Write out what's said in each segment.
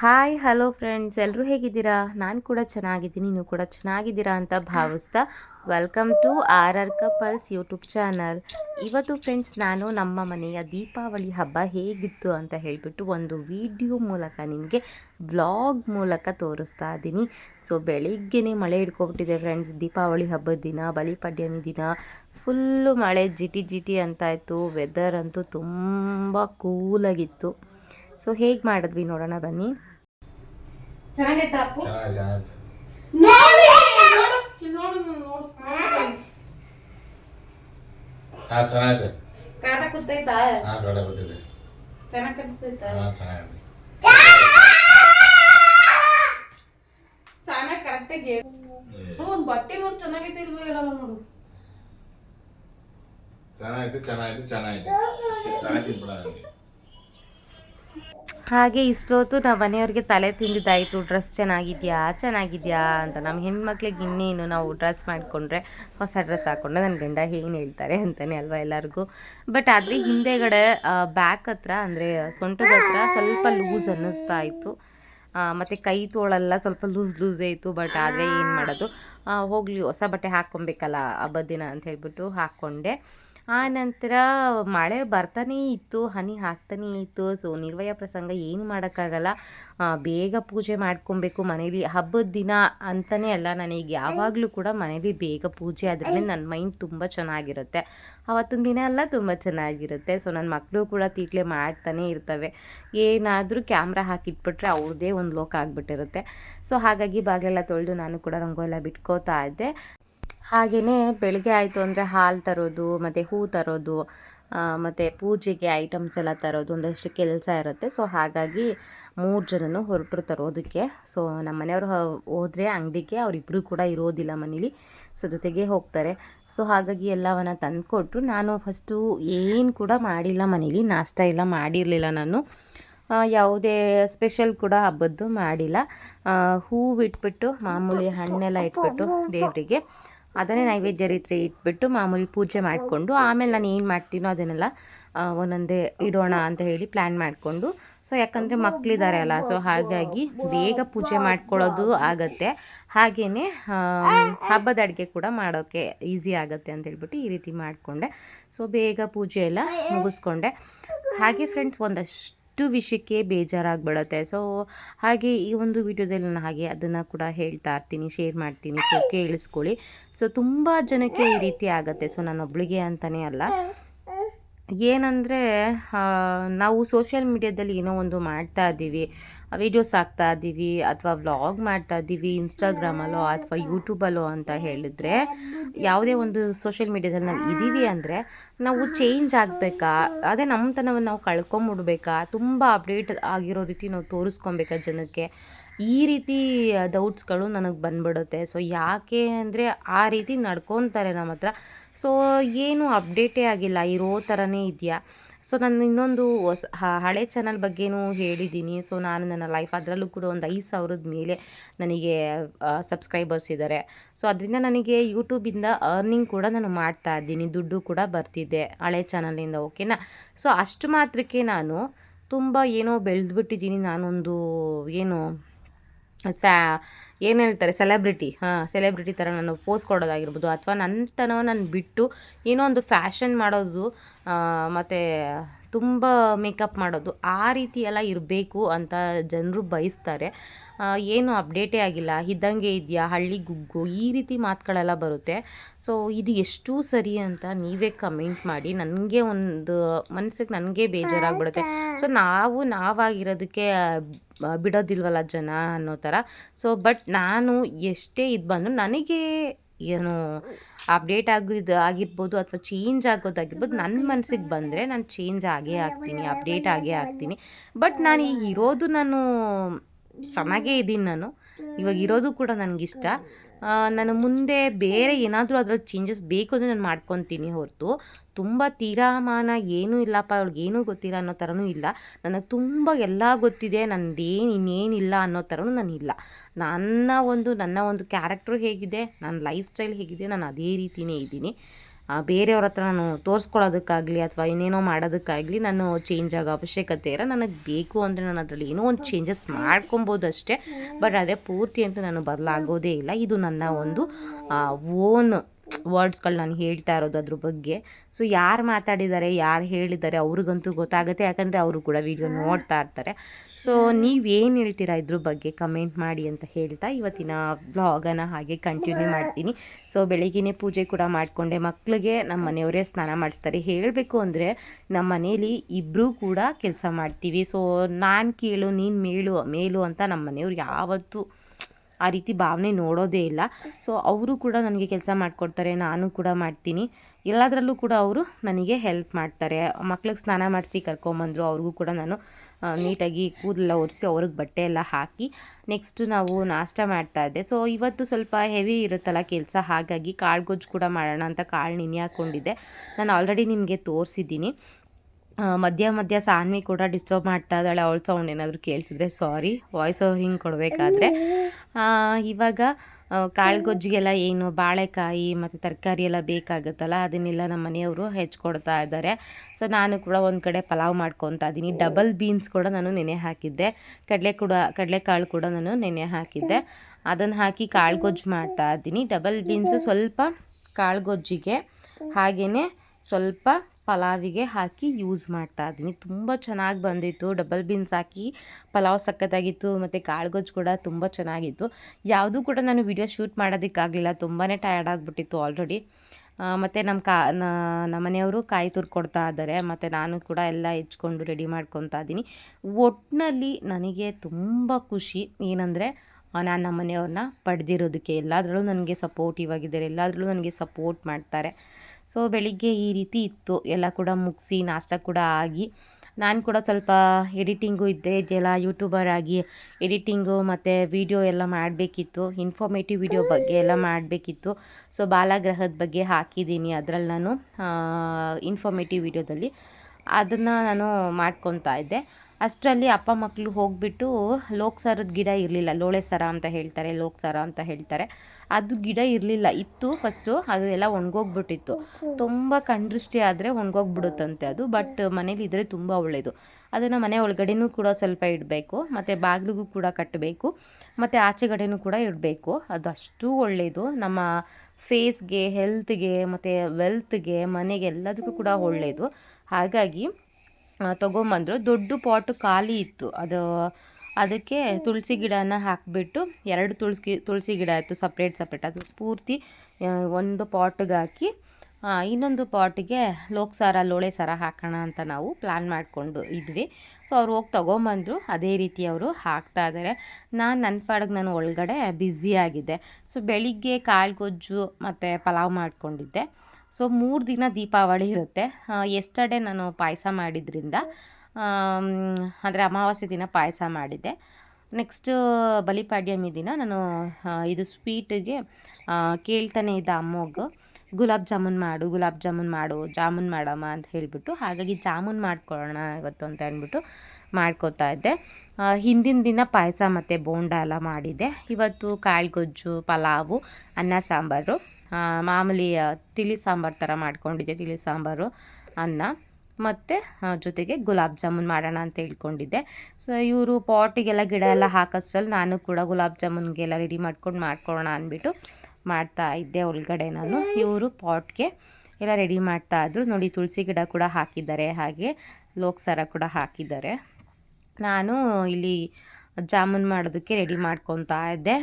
Hi hello friends ಎಲ್ಲರೂ ಹೇಗಿದ್ದೀರಾ? ನಾನು ಕೂಡ ಚೆನ್ನಾಗಿದ್ದೀನಿ, ನೀವು ಕೂಡ ಚೆನ್ನಾಗಿದ್ದೀರಾ ಅಂತ ಭಾವಿಸ್ತಾ welcome to R R couples YouTube channel ಇವತ್ತು ಫ್ರೆಂಡ್ಸ್ ನಾನು ನಮ್ಮ ಮನೆಯ ದೀಪಾವಳಿ ಹಬ್ಬ ಹೇಗಿತ್ತು ಅಂತ ಹೇಳಿಬಿಟ್ಟು ಒಂದು ವಿಡಿಯೋ ಮೂಲಕ ನಿಮಗೆ ವ್ಲಾಗ್ ಮೂಲಕ ತೋರಿಸ್ತಾ ಇದ್ದೀನಿ. ಸೊ ಬೆಳಿಗ್ಗೆನೇ ಮಳೆ ಹಿಡ್ಕೊಬಿಟ್ಟಿದೆ ಫ್ರೆಂಡ್ಸ್ ದೀಪಾವಳಿ ಹಬ್ಬದ ದಿನ ಬಲಿಪಾಡ್ಯಮಿ ದಿನ ಫುಲ್ಲು ಮಳೆ, ಜಿಟಿ ಜಿಟಿ ಅಂತ ಇತ್ತು. ವೆದರ್ ಅಂತೂ ತುಂಬ ಕೂಲಾಗಿತ್ತು ಸೊ ಹೇಗ್ ಮಾಡಿದ್ವಿ ನೋಡೋಣ ಬನ್ನಿ. ಚೆನ್ನಾಗೈತಾ ಅಪ್ಪು? ಚೆನ್ನಾಗಿ ಚೆನ್ನಾಗಿ ಹಾ? ಚೆನ್ನಾಗಿದೆ ಕಾಟ ಕೂತೈತಾ? ಹಾ ದೊಡ್ಡ ಗೊತ್ತಿದೆ ಚೆನ್ನಾಗಿ ಕಾಣಿಸ್ತೈತಾ? ಹಾ ಚೆನ್ನಾಗಿದೆ ಸಾನ ಕರೆಕ್ಟಾಗಿ ಒಂದು ಬಟ್ಟೆ ನೋಡಿ ಚೆನ್ನಾಗೈತೆ ಇಲ್ವೋ ಹೇಳಲ್ಲ ನೋಡು. ಚೆನ್ನಾಯ್ತು ಚೆನ್ನಾಯ್ತು ಚೆನ್ನಾಯ್ತು ಚೆನ್ನಾಗಿ ಬಿಡ ಹಾಗೆ ಇಷ್ಟೊತ್ತು ನಾವು ಮನೆಯವ್ರಿಗೆ ತಲೆ ತಿಂದಿದ್ದಾಯಿತು, ಡ್ರೆಸ್ ಚೆನ್ನಾಗಿದ್ಯಾ ಚೆನ್ನಾಗಿದ್ಯಾ? ಅಂತ. ನಮ್ಮ ಹೆಣ್ಮಕ್ಳಿಗೆ ಇನ್ನೇನು ನಾವು ಡ್ರೆಸ್ ಮಾಡಿಕೊಂಡ್ರೆ ಹೊಸ ಡ್ರೆಸ್ ಹಾಕ್ಕೊಂಡ್ರೆ ನನ್ನ ಗಂಡ ಏನು ಹೇಳ್ತಾರೆ ಅಂತಲೇ ಅಲ್ವಾ ಎಲ್ಲರಿಗೂ. ಬಟ್ ಆದರೆ ಹಿಂದೆಗಡೆ ಬ್ಯಾಕ್ ಹತ್ರ ಅಂದರೆ ಸೊಂಟದ ಹತ್ರ ಸ್ವಲ್ಪ ಲೂಸ್ ಅನ್ನಿಸ್ತಾ ಇತ್ತು. ಮತ್ತು ಕೈ ತೋಳೆಲ್ಲ ಸ್ವಲ್ಪ ಲೂಸ್ ಲೂಸೇ ಇತ್ತು, ಬಟ್ ಆದರೆ ಏನು ಮಾಡೋದು? ಹೋಗಲಿ, ಹೊಸ ಬಟ್ಟೆ ಹಾಕ್ಕೊಬೇಕಲ್ಲ ಹಬ್ಬದ ದಿನ ಅಂತ ಹೇಳ್ಬಿಟ್ಟು ಹಾಕ್ಕೊಂಡೆ ಆ ನಂತರ ಮಳೆ ಬರ್ತಾನೇ ಇತ್ತು, ಹನಿ ಹಾಕ್ತಾನೇ ಇತ್ತು. ಸೊ, ನಿರ್ವಯ ಪ್ರಸಂಗ ಏನು ಮಾಡೋಕ್ಕಾಗಲ್ಲ. ಬೇಗ ಪೂಜೆ ಮಾಡ್ಕೊಬೇಕು ಮನೇಲಿ. ಹಬ್ಬದ ದಿನ ಅಂತಲೇ ಅಲ್ಲ ನನಗೆ ಯಾವಾಗಲೂ ಕೂಡ ಮನೇಲಿ ಬೇಗ ಪೂಜೆ ಆದ್ರೆ ನನ್ನ ಮೈಂಡ್ ತುಂಬ ಚೆನ್ನಾಗಿರುತ್ತೆ. ಅವತ್ತಿನ ದಿನ ಎಲ್ಲ ತುಂಬ ಚೆನ್ನಾಗಿರುತ್ತೆ. ಸೊ, ನನ್ನ ಮಕ್ಕಳು ಕೂಡ ತೀಟ್ಲೆ ಮಾಡ್ತಾನೆ ಇರ್ತವೆ. ಏನಾದರೂ ಕ್ಯಾಮ್ರಾ ಹಾಕಿಟ್ಬಿಟ್ರೆ ಅವ್ರದ್ದೇ ಒಂದು ಲೋಕ ಆಗಿಬಿಟ್ಟಿರುತ್ತೆ. ಸೊ, ಹಾಗಾಗಿ ಬಾಗಿಲೆಲ್ಲ ತೊಳೆದು ನಾನು ಕೂಡ ರಂಗೋಲ್ಲ ಬಿಟ್ಕೋತಾ ಇದ್ದೆ. ಹಾಗೆಯೇ ಬೆಳಗ್ಗೆ ಆಯಿತು ಅಂದರೆ ಹಾಲು ತರೋದು ಮತ್ತು ಹೂ ತರೋದು ಮತ್ತು ಪೂಜೆಗೆ ಐಟಮ್ಸ್ ಎಲ್ಲ ತರೋದು ಒಂದಷ್ಟು ಕೆಲಸ ಇರುತ್ತೆ. ಸೊ ಹಾಗಾಗಿ ಮೂರು ಜನನು ಹೊರಟರು ತರೋದಕ್ಕೆ. ಸೊ ನಮ್ಮ ಮನೆಯವರು ಹೋದರೆ ಅಂಗಡಿಗೆ ಅವರಿಬ್ಬರು ಕೂಡ ಇರೋದಿಲ್ಲ ಮನೇಲಿ. ಸೊ ಜೊತೆಗೆ ಹೋಗ್ತಾರೆ. ಸೊ ಹಾಗಾಗಿ ಎಲ್ಲವನ್ನು ತಂದುಕೊಟ್ರು. ನಾನು ಫಸ್ಟು ಏನು ಕೂಡ ಮಾಡಿಲ್ಲ ಮನೇಲಿ. ನಾಷ್ಟ ಎಲ್ಲ ಮಾಡಿರಲಿಲ್ಲ ನಾನು. ಯಾವುದೇ ಸ್ಪೆಷಲ್ ಕೂಡ ಹಬ್ಬದ್ದು ಮಾಡಿಲ್ಲ. ಹೂ ಹೂವು ಇಟ್ಬಿಟ್ಟು ಮಾಮೂಲಿ ಹಣ್ಣೆಲ್ಲ ಇಟ್ಬಿಟ್ಟು ದೇವರಿಗೆ. ಅದನ್ನೇ ನೈವೇದ್ಯ ರೀತಿ ಇಟ್ಬಿಟ್ಟು ಮಾಮೂಲಿ ಪೂಜೆ ಮಾಡಿಕೊಂಡು ಆಮೇಲೆ ನಾನು ಏನು ಮಾಡ್ತೀನೋ ಅದನ್ನೆಲ್ಲ ಒಂದೊಂದೇ ಇಡೋಣ ಅಂತ ಹೇಳಿ ಪ್ಲ್ಯಾನ್ ಮಾಡಿಕೊಂಡು. ಸೊ ಯಾಕಂದರೆ ಮಕ್ಕಳಿದ್ದಾರೆ ಅಲ್ಲ ಸೊ ಹಾಗಾಗಿ ಬೇಗ ಪೂಜೆ ಮಾಡ್ಕೊಳ್ಳೋದು ಆಗತ್ತೆ. ಹಾಗೇ ಹಬ್ಬದ ಅಡುಗೆ ಕೂಡ ಮಾಡೋಕ್ಕೆ ಈಸಿ ಆಗುತ್ತೆ ಅಂತ ಹೇಳ್ಬಿಟ್ಟು ಈ ರೀತಿ ಮಾಡಿಕೊಂಡೆ. ಸೊ ಬೇಗ ಪೂಜೆ ಎಲ್ಲ ಮುಗಿಸ್ಕೊಂಡೆ. ಹಾಗೆ ಫ್ರೆಂಡ್ಸ್ ಒಂದಷ್ಟು ಅಷ್ಟು ವಿಷಯಕ್ಕೆ ಬೇಜಾರಾಗ್ಬಿಡುತ್ತೆ. ಸೊ ಹಾಗೆ ಈ ಒಂದು ವಿಡಿಯೋದಲ್ಲಿ ನಾನು ಹಾಗೆ ಅದನ್ನು ಕೂಡ ಹೇಳ್ತಾ ಇರ್ತೀನಿ ಶೇರ್ ಮಾಡ್ತೀನಿ. ಸೊ ಕೇಳಿಸ್ಕೊಳ್ಳಿ. ಸೊ ತುಂಬ ಜನಕ್ಕೆ ಈ ರೀತಿ ಆಗುತ್ತೆ. ಸೊ ನಾನೊಬ್ಳಿಗೆ ಅಂತಲೇ ಅಲ್ಲ. ಏನಂದರೆ ನಾವು ಸೋಷಿಯಲ್ ಮೀಡ್ಯಾದಲ್ಲಿ ಏನೋ ಒಂದು ಮಾಡ್ತಾ ಇದ್ದೀವಿ. ವೀಡಿಯೋಸ್ ಹಾಕ್ತಾ ಇದ್ದೀವಿ, ಅಥವಾ ವ್ಲಾಗ್ ಮಾಡ್ತಾ ಇದ್ದೀವಿ ಇನ್ಸ್ಟಾಗ್ರಾಮಲ್ಲೋ ಅಥವಾ ಯೂಟ್ಯೂಬಲ್ಲೋ ಅಂತ ಹೇಳಿದ್ರೆ, ಯಾವುದೇ ಒಂದು ಸೋಷಿಯಲ್ ಮೀಡ್ಯಾದಲ್ಲಿ ನಾವು ಇದ್ದೀವಿ ಅಂದರೆ, ನಾವು ಚೇಂಜ್ ಆಗಬೇಕಾ? ಅದೇ ನಮ್ಮತನವನ್ನು ನಾವು ಕಳ್ಕೊಂಬಿಡ್ಬೇಕಾ? ತುಂಬ ಅಪ್ಡೇಟ್ ಆಗಿರೋ ರೀತಿ ನಾವು ತೋರಿಸ್ಕೊಬೇಕಾ ಜನಕ್ಕೆ? ಈ ರೀತಿ ಡೌಟ್ಸ್ಗಳು ನನಗೆ ಬಂದ್ಬಿಡುತ್ತೆ. ಸೊ ಯಾಕೆ ಅಂದರೆ, ಆ ರೀತಿ ನಡ್ಕೊತಾರೆ ನಮ್ಮ ಹತ್ರ. ಸೊ ಏನು ಅಪ್ಡೇಟೇ ಆಗಿಲ್ಲ. ಇರೋ ಥರನೇ ಇದೆಯಾ? ಸೊ ನಾನು ಇನ್ನೊಂದು ಹೊಸ ಹಳೆ ಚಾನಲ್ ಬಗ್ಗೆನೂ ಹೇಳಿದ್ದೀನಿ. ಸೊ ನಾನು ನನ್ನ ಲೈಫ್ ಅದರಲ್ಲೂ ಕೂಡ ಒಂದು ಐದು ಸಾವಿರದ ಮೇಲೆ ನನಗೆ ಸಬ್ಸ್ಕ್ರೈಬರ್ಸ್ ಇದ್ದಾರೆ ಸೊ ಅದರಿಂದ ನನಗೆ ಯೂಟ್ಯೂಬಿಂದ ಅರ್ನಿಂಗ್ ಕೂಡ ನಾನು ಮಾಡ್ತಾ ಇದ್ದೀನಿ. ದುಡ್ಡು ಕೂಡ ಬರ್ತಿದ್ದೆ ಹಳೆ ಚಾನಲಿಂದ ಓಕೆನಾ ಸೊ ಅಷ್ಟು ಮಾತ್ರಕ್ಕೆ ನಾನು ತುಂಬ ಏನೋ ಬೆಳೆದ್ಬಿಟ್ಟಿದ್ದೀನಿ. ನಾನೊಂದು, ಏನು ಸ್ಯಾ ಏನು ಹೇಳ್ತಾರೆ? ಸೆಲೆಬ್ರಿಟಿ ಹಾಂ ಸೆಲೆಬ್ರಿಟಿ ಥರ ನಾನು ಪೋಸ್ ಕೊಡೋದಾಗಿರ್ಬೋದು. ಅಥವಾ ನನ್ನತನವ ನಾನು ಬಿಟ್ಟು ಏನೋ ಒಂದು ಫ್ಯಾಷನ್ ಮಾಡೋದು ಮತ್ತು ತುಂಬ ಮೇಕಪ್ ಮಾಡೋದು ಆ ರೀತಿ ಎಲ್ಲ ಇರಬೇಕು ಅಂತ ಜನರು ಬಯಸ್ತಾರೆ. ಏನು ಅಪ್ಡೇಟೇ ಆಗಿಲ್ಲ. ಇದ್ದಂಗೆ ಇದೆಯಾ? ಹಳ್ಳಿ ಗುಗ್ಗು ಈ ರೀತಿ ಮಾತುಗಳೆಲ್ಲ ಬರುತ್ತೆ. ಸೊ ಇದು ಎಷ್ಟು ಸರಿ ಅಂತ ನೀವೇ ಕಮೆಂಟ್ ಮಾಡಿ. ನನಗೆ ಒಂದು ಮನಸ್ಸಿಗೆ ನನಗೆ ಬೇಜಾರಾಗ್ಬಿಡುತ್ತೆ. ಸೊ ನಾವು ನಾವಾಗಿರೋದಕ್ಕೆ ಬಿಡೋದಿಲ್ವಲ್ಲ ಜನ ಅನ್ನೋ ಥರ. ಸೊ ಬಟ್ ನಾನು ಎಷ್ಟೇ ಇದು ಬಂದು ನನಗೆ ಏನು ಅಪ್ಡೇಟ್ ಆಗಿದ್ದು ಆಗಿರ್ಬೋದು ಅಥವಾ ಚೇಂಜ್ ಆಗೋದಾಗಿರ್ಬೋದು ನನ್ನ ಮನಸ್ಸಿಗೆ ಬಂದರೆ ನಾನು ಚೇಂಜ್ ಆಗೇ ಆಗ್ತೀನಿ ಅಪ್ಡೇಟ್ ಆಗೇ ಆಗ್ತೀನಿ ಬಟ್ ನಾನು ಈಗ ಇರೋದು ನಾನು ಚೆನ್ನಾಗೇ ಇದ್ದೀನಿ ನಾನು. ಇವಾಗ ಇರೋದು ಕೂಡ ನನಗಿಷ್ಟ. ನಾನು ಮುಂದೆ ಬೇರೆ ಏನಾದರೂ ಅದ್ರಲ್ಲಿ ಚೇಂಜಸ್ ಬೇಕು ಅಂದರೆ ನಾನು ಮಾಡ್ಕೊತೀನಿ ಹೊರತು. ತುಂಬ ತೀರಾಮಾನ ಏನೂ ಇಲ್ಲಪ್ಪ, ಅವ್ಳಿಗೆ ಏನೂ ಗೊತ್ತಿಲ್ಲ ಅನ್ನೋ ಥರನೂ ಇಲ್ಲ. ನನಗೆ ತುಂಬ ಎಲ್ಲ ಗೊತ್ತಿದೆ, ನಂದೇನು ಇನ್ನೇನಿಲ್ಲ ಅನ್ನೋ ಥರನೂ ನಾನು ಇಲ್ಲ. ನನ್ನ ಒಂದು ನನ್ನ ಒಂದು ಕ್ಯಾರೆಕ್ಟ್ರು ಹೇಗಿದೆ, ನನ್ನ ಲೈಫ್ ಸ್ಟೈಲ್ ಹೇಗಿದೆ, ನಾನು ಅದೇ ರೀತಿಯೇ ಇದ್ದೀನಿ. ಬೇರೆಯವ್ರ ಹತ್ರ ನಾನು ತೋರಿಸ್ಕೊಳ್ಳೋದಕ್ಕಾಗಲಿ ಅಥವಾ ಇನ್ನೇನೋ ಮಾಡೋದಕ್ಕಾಗಲಿ ನಾನು ಚೇಂಜ್ ಆಗೋ ಅವಶ್ಯಕತೆ ಇರೋ, ನನಗೆ ಬೇಕು ಅಂದರೆ ನಾನು ಅದರಲ್ಲಿ ಏನೋ ಒಂದು ಚೇಂಜಸ್ ಮಾಡ್ಕೊಬೋದು ಅಷ್ಟೇ. ಬಟ್ ಆದರೆ ಪೂರ್ತಿ ಅಂತೂ ನಾನು ಬದಲಾಗೋದೇ ಇಲ್ಲ. ಇದು ನನ್ನ ಒಂದು ಓನ್ ವರ್ಡ್ಸ್ಗಳು ನಾನು ಹೇಳ್ತಾ ಇರೋದು ಅದ್ರ ಬಗ್ಗೆ. ಸೊ ಯಾರು ಮಾತಾಡಿದ್ದಾರೆ, ಯಾರು ಹೇಳಿದ್ದಾರೆ ಅವ್ರಿಗಂತೂ ಗೊತ್ತಾಗುತ್ತೆ. ಯಾಕಂದರೆ ಅವರು ಕೂಡ ವಿಡಿಯೋ ನೋಡ್ತಾ ಇರ್ತಾರೆ. ಸೊ ನೀವೇನು ಹೇಳ್ತೀರಾ ಇದ್ರ ಬಗ್ಗೆ ಕಮೆಂಟ್ ಮಾಡಿ ಅಂತ ಹೇಳ್ತಾ ಇವತ್ತಿನ ವ್ಲಾಗನ್ನು ಹಾಗೆ ಕಂಟಿನ್ಯೂ ಮಾಡ್ತೀನಿ. ಸೊ ಬೆಳಗ್ಗೆ ಪೂಜೆ ಕೂಡ ಮಾಡಿಕೊಂಡೆ. ಮಕ್ಕಳಿಗೆ ನಮ್ಮ ಮನೆಯವರೇ ಸ್ನಾನ ಮಾಡಿಸ್ತಾರೆ. ಹೇಳಬೇಕು ಅಂದರೆ ನಮ್ಮ ಮನೇಲಿ ಇಬ್ಬರೂ ಕೂಡ ಕೆಲಸ ಮಾಡ್ತೀವಿ. ಸೊ ನಾನು ಕೀಳು, ನೀನು ಮೇಲು ಮೇಲು ಅಂತ ನಮ್ಮ ಮನೆಯವ್ರು ಯಾವತ್ತೂ ಆ ರೀತಿ ಭಾವನೆ ನೋಡೋದೇ ಇಲ್ಲ. ಸೊ ಅವರು ಕೂಡ ನನಗೆ ಕೆಲಸ ಮಾಡಿಕೊಡ್ತಾರೆ, ನಾನು ಕೂಡ ಮಾಡ್ತೀನಿ. ಎಲ್ಲದರಲ್ಲೂ ಕೂಡ ಅವರು ನನಗೆ ಹೆಲ್ಪ್ ಮಾಡ್ತಾರೆ. ಮಕ್ಳಿಗೆ ಸ್ನಾನ ಮಾಡಿಸಿ ಕರ್ಕೊಂಬಂದರು, ಅವ್ರಿಗೂ ಕೂಡ ನಾನು ನೀಟಾಗಿ ಕೂದಲೆಲ್ಲ ಒರೆಸಿ ಅವ್ರಿಗೆ ಬಟ್ಟೆ ಎಲ್ಲ ಹಾಕಿ ನೆಕ್ಸ್ಟ್ ನಾವು ನಾಷ್ಟ ಮಾಡ್ತಾ ಇದ್ದೆ. ಸೊ ಇವತ್ತು ಸ್ವಲ್ಪ ಹೆವಿ ಇರುತ್ತಲ್ಲ ಕೆಲಸ, ಹಾಗಾಗಿ ಕಾಳು ಗೊಜ್ಜು ಕೂಡ ಮಾಡೋಣ ಅಂತ ಕಾಳು ನೆನೆ ಹಾಕ್ಕೊಂಡಿದ್ದೆ ನಾನು ಆಲ್ರೆಡಿ ನಿಮಗೆ ತೋರಿಸಿದ್ದೀನಿ. ಮಧ್ಯ ಮಧ್ಯ ಸಾನ್ವಿ ಕೂಡ ಡಿಸ್ಟರ್ಬ್ ಮಾಡ್ತಾ ಇದ್ದಾಳೆ. ಅವಳ ಸೌಂಡ್ ಏನಾದರೂ ಕೇಳಿಸಿದ್ರೆ ಸಾರಿ ವಾಯ್ಸ್ ಓವರ್ ಹಿಂಗೆ ಕೊಡಬೇಕಾದ್ರೆ. ಇವಾಗ ಕಾಳು ಗೊಜ್ಜಿಗೆಲ್ಲ ಏನು, ಬಾಳೆಕಾಯಿ ಮತ್ತು ತರಕಾರಿ ಎಲ್ಲ ಬೇಕಾಗುತ್ತಲ್ಲ, ಅದನ್ನೆಲ್ಲ ನಮ್ಮ ಮನೆಯವರು ಹೆಚ್ಕೊಡ್ತಾ ಇದ್ದಾರೆ. ಸೊ ನಾನು ಕೂಡ ಒಂದು ಕಡೆ ಪಲಾವ್ ಮಾಡ್ಕೊತಾ ಇದ್ದೀನಿ. ಡಬಲ್ ಬೀನ್ಸ್ ಕೂಡ ನಾನು ನೆನೆ ಹಾಕಿದ್ದೆ. ಕಡಲೆ ಕೂಡ, ಕಡಲೆಕಾಳು ಕೂಡ ನಾನು ನೆನೆ ಹಾಕಿದ್ದೆ. ಅದನ್ನು ಹಾಕಿ ಕಾಳು ಗೊಜ್ಜು ಮಾಡ್ತಾ ಇದ್ದೀನಿ. ಡಬಲ್ ಬೀನ್ಸು ಸ್ವಲ್ಪ ಕಾಳು ಗೊಜ್ಜಿಗೆ ಹಾಗೆಯೇ ಸ್ವಲ್ಪ ಪಲಾವಿಗೆ ಹಾಕಿ ಯೂಸ್ ಮಾಡ್ತಾ ಇದ್ದೀನಿ. ತುಂಬ ಚೆನ್ನಾಗಿ ಬಂದಿತ್ತು. ಡಬಲ್ ಬೀನ್ಸ್ ಹಾಕಿ ಪಲಾವ್ ಸಕ್ಕತ್ತಾಗಿತ್ತು ಮತ್ತು ಕಾಳುಗೊಜ್ಜು ಕೂಡ ತುಂಬ ಚೆನ್ನಾಗಿತ್ತು. ಯಾವುದೂ ಕೂಡ ನಾನು ವಿಡಿಯೋ ಶೂಟ್ ಮಾಡೋದಕ್ಕಾಗಲಿಲ್ಲ. ತುಂಬಾ ಟಯರ್ಡ್ ಆಗಿಬಿಟ್ಟಿತ್ತು ಆಲ್ರೆಡಿ ಮತ್ತು ನಮ್ಮ ಕಾ ನಮ್ಮ ಮನೆಯವರು ಕಾಯಿ ತುರ್ಕೊಡ್ತಾ ಇದ್ದಾರೆ. ಮತ್ತು ನಾನು ಕೂಡ ಎಲ್ಲ ಹೆಚ್ಕೊಂಡು ರೆಡಿ ಮಾಡ್ಕೊತಾ ಇದ್ದೀನಿ. ಒಟ್ಟಿನಲ್ಲಿ ನನಗೆ ತುಂಬ ಖುಷಿ ಏನಂದರೆ ನಾನು ನಮ್ಮ ಮನೆಯವ್ರನ್ನ ಪಡೆದಿರೋದಕ್ಕೆ ಎಲ್ಲದರಲ್ಲೂ ನನಗೆ ಸಪೋರ್ಟಿವ್ ಆಗಿದ್ದಾರೆ. ಎಲ್ಲದರಲ್ಲೂ ನನಗೆ ಸಪೋರ್ಟ್ ಮಾಡ್ತಾರೆ. ಸೊ ಬೆಳಿಗ್ಗೆ ಈ ರೀತಿ ಇತ್ತು. ಎಲ್ಲ ಕೂಡ ಮುಗಿಸಿ ನಾಷ್ಟ ಕೂಡ ಆಗಿ ನಾನು ಕೂಡ ಸ್ವಲ್ಪ ಎಡಿಟಿಂಗು ಇದ್ದೆ. ಜಲ ಯೂಟ್ಯೂಬರ್ ಆಗಿ ಎಡಿಟಿಂಗು ಮತ್ತು ವಿಡಿಯೋ ಎಲ್ಲ ಮಾಡಬೇಕಿತ್ತು. ಇನ್ಫಾರ್ಮೇಟಿವ್ ವಿಡಿಯೋ ಬಗ್ಗೆ ಎಲ್ಲ ಮಾಡಬೇಕಿತ್ತು. ಸೊ ಬಾಲಗ್ರಹದ ಬಗ್ಗೆ ಹಾಕಿದ್ದೀನಿ ಅದರಲ್ಲಿ ನಾನು ಇನ್ಫಾರ್ಮೇಟಿವ್ ವಿಡಿಯೋದಲ್ಲಿ ಅದನ್ನು ನಾನು ಮಾಡ್ಕೊತಾ ಇದ್ದೆ. ಅಷ್ಟರಲ್ಲಿ ಅಪ್ಪ ಮಕ್ಕಳು ಹೋಗ್ಬಿಟ್ಟು ಲೋಕ್ಸರದ ಗಿಡ ಇರಲಿಲ್ಲ. ಲೋಳೆ ಸರ ಅಂತ ಹೇಳ್ತಾರೆ, ಲೋಕ್ ಸರ ಅಂತ ಹೇಳ್ತಾರೆ. ಅದು ಗಿಡ ಇರಲಿಲ್ಲ. ಇತ್ತು ಫಸ್ಟು ಅದು ಎಲ್ಲ ಒಣಗೋಗ್ಬಿಟ್ಟಿತ್ತು. ತುಂಬ ಕಣ್ದೃಷ್ಟಿ ಆದರೆ ಒಣಗೋಗ್ಬಿಡುತ್ತಂತೆ ಅದು ಬಟ್ ಮನೇಲಿ ಇದ್ದರೆ ತುಂಬ ಒಳ್ಳೆಯದು ಅದನ್ನು ಮನೆ ಒಳಗಡೆನೂ ಕೂಡ ಸ್ವಲ್ಪ ಇಡಬೇಕು, ಮತ್ತು ಬಾಗಿಲಿಗೂ ಕೂಡ ಕಟ್ಟಬೇಕು, ಮತ್ತು ಆಚೆಗಡೆನೂ ಕೂಡ ಇಡಬೇಕು. ಅದು ಅಷ್ಟು ಒಳ್ಳೆಯದು ನಮ್ಮ ಫೇಸ್ಗೆ ಹೆಲ್ತ್ಗೆ ಮತ್ತು ವೆಲ್ತ್ಗೆ ಮನೆಗೆ ಎಲ್ಲದಕ್ಕೂ ಕೂಡ ಒಳ್ಳೆಯದು ಹಾಗಾಗಿ ತೊಗೊಂಬಂದ್ರು. ದೊಡ್ಡ ಪಾಟು ಖಾಲಿ ಇತ್ತು. ಅದು ಅದಕ್ಕೆ ತುಳಸಿ ಗಿಡನ ಹಾಕಿಬಿಟ್ಟು ಎರಡು ತುಳಸಿ ತುಳಸಿ ಗಿಡ ಆಯಿತು ಸಪ್ರೇಟ್ ಸಪ್ರೇಟ್ ಅದು ಪೂರ್ತಿ ಒಂದು ಪಾಟ್ಗೆ ಹಾಕಿ ಇನ್ನೊಂದು ಪಾಟಿಗೆ ಲೋಕ್ಸಾರ ಲೋಳೆ ಸಾರ ಹಾಕೋಣ ಅಂತ ನಾವು ಪ್ಲ್ಯಾನ್ ಮಾಡಿಕೊಂಡು ಇದ್ವಿ. ಸೊ ಅವ್ರು ಹೋಗಿ ತೊಗೊಂಬಂದರು. ಅದೇ ರೀತಿ ಅವರು ಹಾಕ್ತಾ ಇದ್ದಾರೆ ನಾನು ನನ್ನ ಪಾಡಿಗೆ ನಾನು ಒಳಗಡೆ ಬ್ಯುಸಿಯಾಗಿದ್ದೆ ಸೊ ಬೆಳಿಗ್ಗೆ ಕಾಳು ಗೊಜ್ಜು ಮತ್ತು ಪಲಾವ್ ಮಾಡಿಕೊಂಡಿದ್ದೆ. ಸೊ ಮೂರು ದಿನ ದೀಪಾವಳಿ ಇರುತ್ತೆ. ಎಸ್ಟರ್ಡೇ ನಾನು ಪಾಯಸ ಮಾಡಿದ್ರಿಂದ ಅಂದರೆ ಅಮಾವಾಸ್ಯೆ ದಿನ ಪಾಯಸ ಮಾಡಿದ್ದೆ. ನೆಕ್ಸ್ಟ್ ಬಲಿಪಾಡ್ಯಮಿ ದಿನ ನಾನು ಇದು ಸ್ವೀಟಿಗೆ ಕೇಳ್ತಾನೆ ಇದ್ದ ಅಮ್ಮೋಗು, ಗುಲಾಬ್ ಜಾಮೂನ್ ಮಾಡು, ಗುಲಾಬ್ ಜಾಮೂನ್ ಮಾಡು, ಜಾಮೂನ್ ಮಾಡಮ್ಮ ಅಂತ ಹೇಳಿಬಿಟ್ಟು, ಹಾಗಾಗಿ ಜಾಮೂನ್ ಮಾಡ್ಕೊಳ್ಳೋಣ ಇವತ್ತು ಅಂತ ಅಂದ್ಬಿಟ್ಟು ಮಾಡ್ಕೋತಾ ಇದ್ದೆ. ಹಿಂದಿನ ದಿನ ಪಾಯಸ ಮತ್ತು ಬೋಂಡ ಎಲ್ಲ ಮಾಡಿದ್ದೆ. ಇವತ್ತು ಕಾಳು ಗೊಜ್ಜು ಪಲಾವು, ಅನ್ನ ಸಾಂಬಾರು ಮಾಮೂಲಿ ತಿಳಿ ಸಾಂಬಾರು ಥರ ಮಾಡ್ಕೊಂಡಿದ್ದೆ, ತಿಳಿ ಸಾಂಬಾರು, ಅನ್ನ. ಮತ್ತು ಜೊತೆಗೆ ಗುಲಾಬ್ ಜಾಮೂನ್ ಮಾಡೋಣ ಅಂತ ಹೇಳ್ಕೊಂಡಿದ್ದೆ. ಸೊ ಇವರು ಪಾಟಿಗೆಲ್ಲ ಗಿಡ ಎಲ್ಲ ಹಾಕೋಷ್ಟ್ರಲ್ಲಿ ನಾನು ಕೂಡ ಗುಲಾಬ್ ಜಾಮೂನ್ಗೆಲ್ಲ ರೆಡಿ ಮಾಡ್ಕೊಂಡು ಮಾಡ್ಕೊಳ್ಳೋಣ ಅಂದ್ಬಿಟ್ಟು ಮಾಡ್ತಾ ಇದ್ದೆ ಒಳಗಡೆ ನಾನು. ಇವರು ಪಾಟ್ಗೆ ಎಲ್ಲ ರೆಡಿ ಮಾಡ್ತಾ ಇದ್ರು. ನೋಡಿ, ತುಳಸಿ ಗಿಡ ಕೂಡ ಹಾಕಿದ್ದಾರೆ. ಹಾಗೆ ಲೋಕ್ಸರ ಕೂಡ ಹಾಕಿದ್ದಾರೆ. ನಾನು ಇಲ್ಲಿ ಜಾಮೂನ್ ಮಾಡೋದಕ್ಕೆ ರೆಡಿ ಮಾಡ್ಕೊತಾ ಇದ್ದೆ.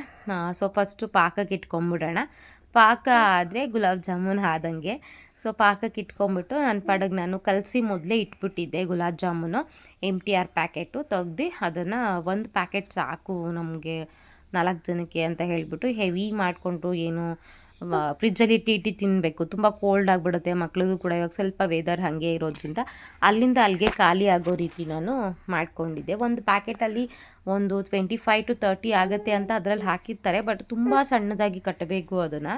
ಸೊ ಫಸ್ಟು ಪಾಕಕ್ಕೆ ಇಟ್ಕೊಂಬಿಡೋಣ ಪಾಕ ಆದರೆ ಗುಲಾಬ್ ಜಾಮೂನ್ ಆದಂಗೆ. ಸೊ ಪಾಕಕ್ಕೆ ಇಟ್ಕೊಂಬಿಟ್ಟು ನನ್ನ ಪಾಡಗೆ ನಾನು ಕಲಸಿ ಮೊದಲೇ ಇಟ್ಬಿಟ್ಟಿದ್ದೆ gulab jamun. M T R packet ತೆಗ್ದು ಅದನ್ನು ಒಂದು ಪ್ಯಾಕೆಟ್ ಸಾಕು ನಮಗೆ ನಾಲ್ಕು ಜನಕ್ಕೆ ಅಂತ ಹೇಳಿಬಿಟ್ಟು ಹೆವಿ ಮಾಡಿಕೊಂಡು ಏನು ಫ್ರಿಜ್ಜಲ್ಲಿ ಇಟ್ಟು ಇಟ್ಟು ತಿನ್ನಬೇಕು ತುಂಬ ಕೋಲ್ಡ್ ಆಗಿಬಿಡುತ್ತೆ, ಮಕ್ಳಿಗೂ ಕೂಡ ಇವಾಗ ಸ್ವಲ್ಪ ವೆದರ್ ಹಾಗೆ ಇರೋದ್ರಿಂದ. ಅಲ್ಲಿಂದ ಅಲ್ಲಿಗೆ ಖಾಲಿ ಆಗೋ ರೀತಿ ನಾನು ಮಾಡಿಕೊಂಡಿದ್ದೆ. ಒಂದು ಪ್ಯಾಕೆಟಲ್ಲಿ ಒಂದು ಟ್ವೆಂಟಿ ಫೈವ್ ಟು ತರ್ಟಿ ಆಗುತ್ತೆ ಅಂತ ಅದರಲ್ಲಿ ಹಾಕಿರ್ತಾರೆ ಬಟ್ ತುಂಬ ಸಣ್ಣದಾಗಿ ಕಟ್ಟಬೇಕು ಅದನ್ನು.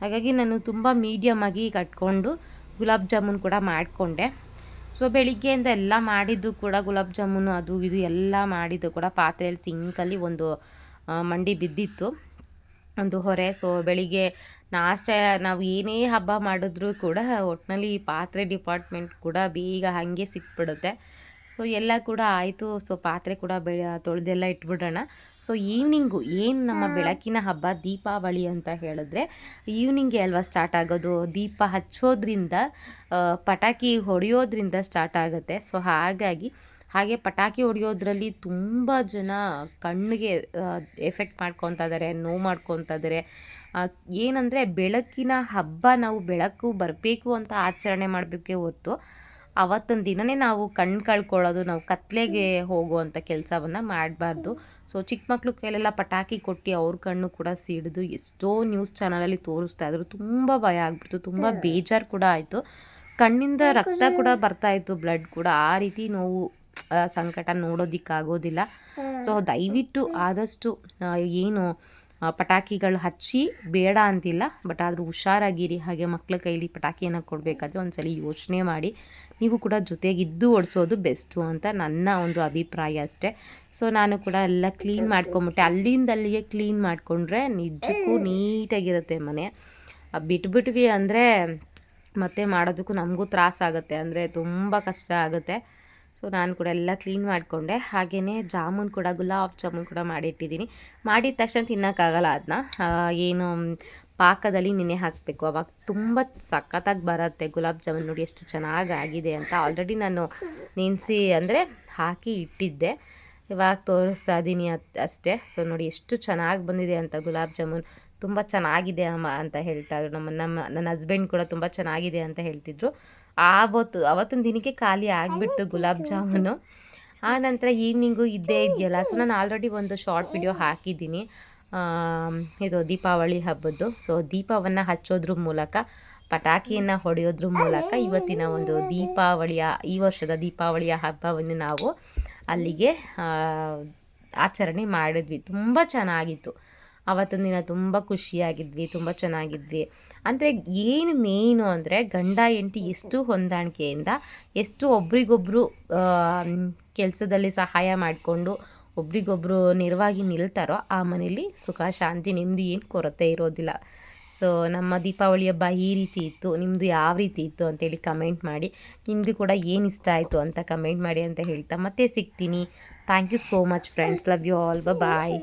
ಹಾಗಾಗಿ ನಾನು ತುಂಬ ಮೀಡಿಯಮ್ ಆಗಿ ಕಟ್ಕೊಂಡು ಗುಲಾಬ್ ಜಾಮೂನ್ ಕೂಡ ಮಾಡಿಕೊಂಡೆ. ಸೊ ಬೆಳಿಗ್ಗೆಯಿಂದ ಎಲ್ಲ ಮಾಡಿದ್ದು ಕೂಡ ಗುಲಾಬ್ ಜಾಮೂನು, ಅದು ಇದು ಎಲ್ಲ ಮಾಡಿದ್ದು ಕೂಡ ಪಾತ್ರೆಯಲ್ಲಿ ಸಿಂಕಲ್ಲಿ ಒಂದು ಮಂಡಿ ಬಿದ್ದಿತ್ತು. ಒಂದು ಹೊರೆ. ಸೊ ಬೆಳಿಗ್ಗೆ ನಾಷ್ಟ, ನಾವು ಏನೇ ಹಬ್ಬ ಮಾಡಿದ್ರೂ ಕೂಡ ಒಟ್ಟಿನಲ್ಲಿ ಪಾತ್ರೆ ಡಿಪಾರ್ಟ್ಮೆಂಟ್ ಕೂಡ ಬೇಗ ಹಾಗೆ ಸಿಕ್ಬಿಡುತ್ತೆ. ಸೊ ಎಲ್ಲ ಕೂಡ ಆಯಿತು. ಸೊ ಪಾತ್ರೆ ಕೂಡ ಬೆ ತೊಳೆದೆಲ್ಲ ಇಟ್ಬಿಡೋಣ. ಸೊ ಈವ್ನಿಂಗು ಏನು ನಮ್ಮ ಬೆಳಕಿನ ಹಬ್ಬ? ದೀಪಾವಳಿ ಅಂತ ಹೇಳಿದ್ರೆ ಈವ್ನಿಂಗೆ ಅಲ್ವಾ ಸ್ಟಾರ್ಟ್ ಆಗೋದು? ದೀಪ ಹಚ್ಚೋದ್ರಿಂದ ಪಟಾಕಿ ಹೊಡೆಯೋದ್ರಿಂದ ಸ್ಟಾರ್ಟ್ ಆಗುತ್ತೆ. ಸೊ ಹಾಗಾಗಿ ಹಾಗೆ ಪಟಾಕಿ ಹೊಡೆಯೋದ್ರಲ್ಲಿ ತುಂಬ ಜನ ಕಣ್ಣಿಗೆ ಎಫೆಕ್ಟ್ ಮಾಡ್ಕೊತಾ ಇದ್ದಾರೆ ನೋವು ಮಾಡ್ಕೊತಾ ಇದ್ದಾರೆ ಏನಂದರೆ ಬೆಳಕಿನ ಹಬ್ಬ ನಾವು ಬೆಳಕು ಬರಬೇಕು ಅಂತ ಆಚರಣೆ ಮಾಡಬೇಕೇ ಹೊರ್ತು ಅವತ್ತೊಂದು ದಿನನೇ ನಾವು ಕಣ್ಣು ಕಳ್ಕೊಳ್ಳೋದು ನಾವು ಕತ್ಲೆಗೆ ಹೋಗುವಂಥ ಕೆಲಸವನ್ನು ಮಾಡಬಾರ್ದು. ಸೊ ಚಿಕ್ಕ ಮಕ್ಕಳು ಕೈಲೆಲ್ಲ ಪಟಾಕಿ ಕೊಟ್ಟು ಅವ್ರ ಕಣ್ಣು ಕೂಡ ಸಿಡಿದು ಎಷ್ಟೋ ನ್ಯೂಸ್ ಚಾನಲಲ್ಲಿ ತೋರಿಸ್ತಾ ಇದ್ರು. ತುಂಬ ಭಯ ಆಗ್ಬಿಡ್ತು ತುಂಬ ಬೇಜಾರು ಕೂಡ ಆಯಿತು. ಕಣ್ಣಿಂದ ರಕ್ತ ಕೂಡ ಬರ್ತಾ ಇತ್ತು ಬ್ಲಡ್ ಕೂಡ. ಆ ರೀತಿ ನೋವು ಸಂಕಟ ನೋಡೋದಿಕ್ಕಾಗೋದಿಲ್ಲ. ಸೊ ದಯವಿಟ್ಟು ಆದಷ್ಟು ಏನು ಪಟಾಕಿಗಳು ಹಚ್ಚಿ ಬೇಡ ಅಂತಿಲ್ಲ ಬಟ್ ಆದರೂ ಹುಷಾರಾಗಿರಿ, ಹಾಗೆ ಮಕ್ಕಳ ಕೈಲಿ ಪಟಾಕಿಯನ್ನು ಕೊಡಬೇಕಾದ್ರೆ ಒಂದ್ಸಲಿ ಯೋಚನೆ ಮಾಡಿ. ನೀವು ಕೂಡ ಜೊತೆಗಿದ್ದು ಓಡಿಸೋದು ಬೆಸ್ಟು ಅಂತ ನನ್ನ ಒಂದು ಅಭಿಪ್ರಾಯ ಅಷ್ಟೇ. ಸೊ ನಾನು ಕೂಡ ಎಲ್ಲ ಕ್ಲೀನ್ ಮಾಡ್ಕೊಂಬಿಟ್ಟೆ. ಅಲ್ಲಿಂದ ಅಲ್ಲಿಗೆ ಕ್ಲೀನ್ ಮಾಡಿಕೊಂಡ್ರೆ ನಿಜಕ್ಕೂ ನೀಟಾಗಿರುತ್ತೆ ಮನೆ. ಬಿಟ್ಬಿಟ್ವಿ ಅಂದರೆ ಮತ್ತೆ ಮಾಡೋದಕ್ಕೂ ನಮಗೂ ತ್ರಾಸಾಗುತ್ತೆ. ಅಂದರೆ ತುಂಬ ಕಷ್ಟ ಆಗುತ್ತೆ. ಸೊ ನಾನು ಕೂಡ ಎಲ್ಲ ಕ್ಲೀನ್ ಮಾಡಿಕೊಂಡೆ. ಹಾಗೆಯೇ ಜಾಮೂನ್ ಕೂಡ, ಗುಲಾಬ್ ಜಾಮೂನ್ ಕೂಡ ಮಾಡಿಟ್ಟಿದ್ದೀನಿ. ಮಾಡಿದ ತಕ್ಷಣ ತಿನ್ನೋಕ್ಕಾಗಲ್ಲ ಅದನ್ನ ಏನು, ಪಾಕದಲ್ಲಿ ನೆನೆ ಹಾಕಬೇಕು. ಅವಾಗ ತುಂಬ ಸಖತ್ತಾಗಿ ಬರುತ್ತೆ ಗುಲಾಬ್ ಜಾಮೂನ್ ನೋಡಿ ಎಷ್ಟು ಚೆನ್ನಾಗಿ ಆಗಿದೆ ಅಂತ. ಆಲ್ರೆಡಿ ನಾನು ನೆನೆಸಿ ಅಂದರೆ ಹಾಕಿ ಇಟ್ಟಿದ್ದೆ. ಇವಾಗ ತೋರಿಸ್ತಾ ಇದ್ದೀನಿ ಅಷ್ಟೇ. ಸೊ ನೋಡಿ ಎಷ್ಟು ಚೆನ್ನಾಗಿ ಬಂದಿದೆ ಅಂತ ಗುಲಾಬ್ ಜಾಮೂನ್. ತುಂಬ ಚೆನ್ನಾಗಿದೆ ಅಮ್ಮ ಅಂತ ಹೇಳ್ತಾ ನಮ್ಮ ನಮ್ಮ, ನನ್ನ ಹಸ್ಬೆಂಡ್ ಕೂಡ ತುಂಬ ಚೆನ್ನಾಗಿದೆ ಅಂತ ಹೇಳ್ತಿದ್ರು. ಆವತ್ತು ಅವತ್ತಿನ ದಿನಕ್ಕೆ ಖಾಲಿ ಆಗಿಬಿಡ್ತು ಗುಲಾಬ್ ಜಾಮೂನು. ಆ ನಂತರ ಈವ್ನಿಂಗು ಇದ್ದೇ ಇದೆಯಲ್ಲ ಸೊ ನಾನು ಆಲ್ರೆಡಿ ಒಂದು ಶಾರ್ಟ್ ವಿಡಿಯೋ ಹಾಕಿದ್ದೀನಿ. ಇದು ದೀಪಾವಳಿ ಹಬ್ಬದ್ದು. ಸೊ ದೀಪವನ್ನು ಹಚ್ಚೋದ್ರ ಮೂಲಕ ಪಟಾಕಿಯನ್ನು ಹೊಡೆಯೋದ್ರ ಮೂಲಕ ಇವತ್ತಿನ ಒಂದು ದೀಪಾವಳಿಯ ಈ ವರ್ಷದ ದೀಪಾವಳಿಯ ಹಬ್ಬವನ್ನು ನಾವು ಅಲ್ಲಿಗೆ ಆಚರಣೆ ಮಾಡಿದ್ವಿ. ತುಂಬ ಚೆನ್ನಾಗಿತ್ತು. ಅವತ್ತಿನ ದಿನ ತುಂಬ ಖುಷಿಯಾಗಿದ್ವಿ, ತುಂಬ ಚೆನ್ನಾಗಿದ್ವಿ. ಅಂದರೆ ಏನು ಮೇಯ್ನು ಅಂದರೆ ಗಂಡ ಹೆಂಡತಿ ಎಷ್ಟು ಹೊಂದಾಣಿಕೆಯಿಂದ ಎಷ್ಟು ಒಬ್ರಿಗೊಬ್ಬರು ಕೆಲಸದಲ್ಲಿ ಸಹಾಯ ಮಾಡಿಕೊಂಡು ಒಬ್ರಿಗೊಬ್ಬರು ನೆರವಾಗಿ ನಿಲ್ತಾರೋ ಆ ಮನೇಲಿ ಸುಖ, ಶಾಂತಿ, ನೆಮ್ಮದಿ ಏನು ಕೊರತೆ ಇರೋದಿಲ್ಲ. ಸೊ ನಮ್ಮ ದೀಪಾವಳಿ ಹಬ್ಬ ಈ ರೀತಿ ಇತ್ತು ನಿಮ್ಮದು ಯಾವ ರೀತಿ ಇತ್ತು ಅಂತೇಳಿ ಕಮೆಂಟ್ ಮಾಡಿ. ನಿಮ್ಮದು ಕೂಡ ಏನು ಇಷ್ಟ ಆಯಿತು ಅಂತ ಕಮೆಂಟ್ ಮಾಡಿ ಅಂತ ಹೇಳ್ತಾ ಮತ್ತೆ ಸಿಗ್ತೀನಿ. Thank you so much friends love you all bye